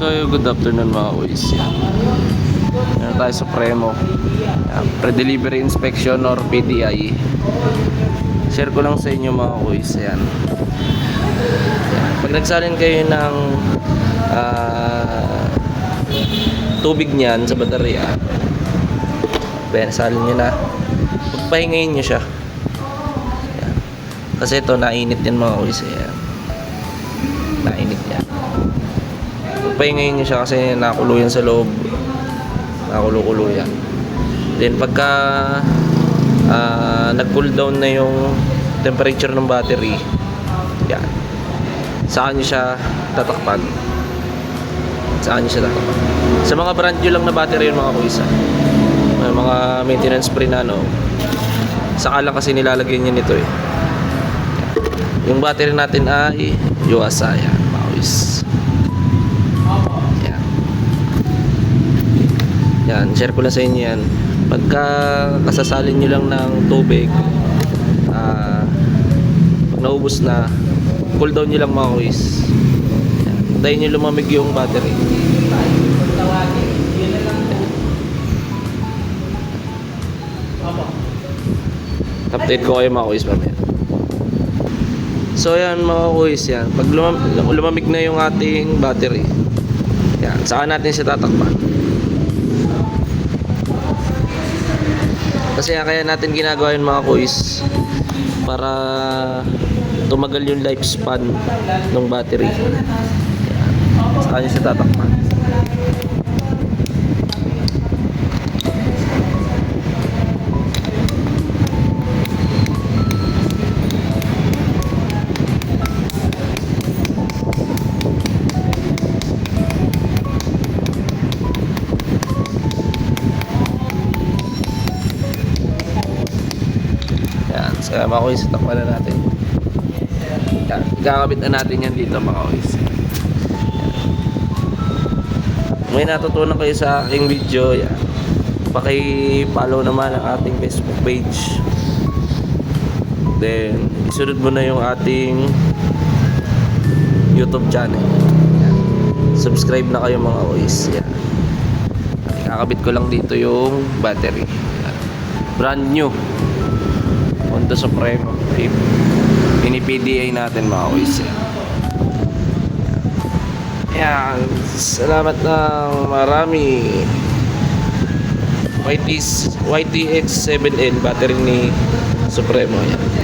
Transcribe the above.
So, good afternoon mga boys. Yan. Meron tayo Supremo. Yan. Pre-delivery inspection or PDI. Share ko lang sa inyo mga boys. Yan. Pag nagsalin kayo ng ah, tubig niyan sa baterya, ben, salin nyo na. Pagpahingayin nyo siya. Yan. Kasi ito, nainit yan mga boys. Yan. Nainit yan pahingayin nyo siya kasi nakulo yan sa loob. Nakulo-kulo yan then pagka ah, nag cool down na yung temperature ng battery yan. Saan nyo siya tatakpan. Saan nyo siya tatakpan. Sa mga brand new lang na battery yun mga kuisa may mga maintenance free na no saka lang kasi nilalagyan niya nito eh. Yung battery natin ay Yuasa yan mga kuis yan. Yan, share ko lang sa inyo yan. Pagka kasasalin nyo lang ng tubig, ah, pag naubos na, cool down nyo lang mga kuis. Hintayin nyo lumamig yung battery. Update ko kayo mga kuis mamaya. So yan mga kuis yan. Pag lumam- lumamig na yung ating battery, yan, saka natin siya tatakpan. Kasi kaya natin ginagawa yung mga kuis para tumagal yung lifespan ng battery. Saka niya siya tatakpan. So mga kuis, takpan na natin. Ikakabit na natin yan dito mga. Yan. May natutunan kayo sa aking video. Paki-follow naman ang ating Facebook page. Then, isunod mo na yung ating YouTube channel. Subscribe na kayo mga kuis. Yan. Ikakabit ko lang dito yung battery. Brand new. Honda Supremo. Pini-PDA natin mga kuis. Yan. Salamat ng marami. YT, YTX 7N battery ni Supremo. Yan.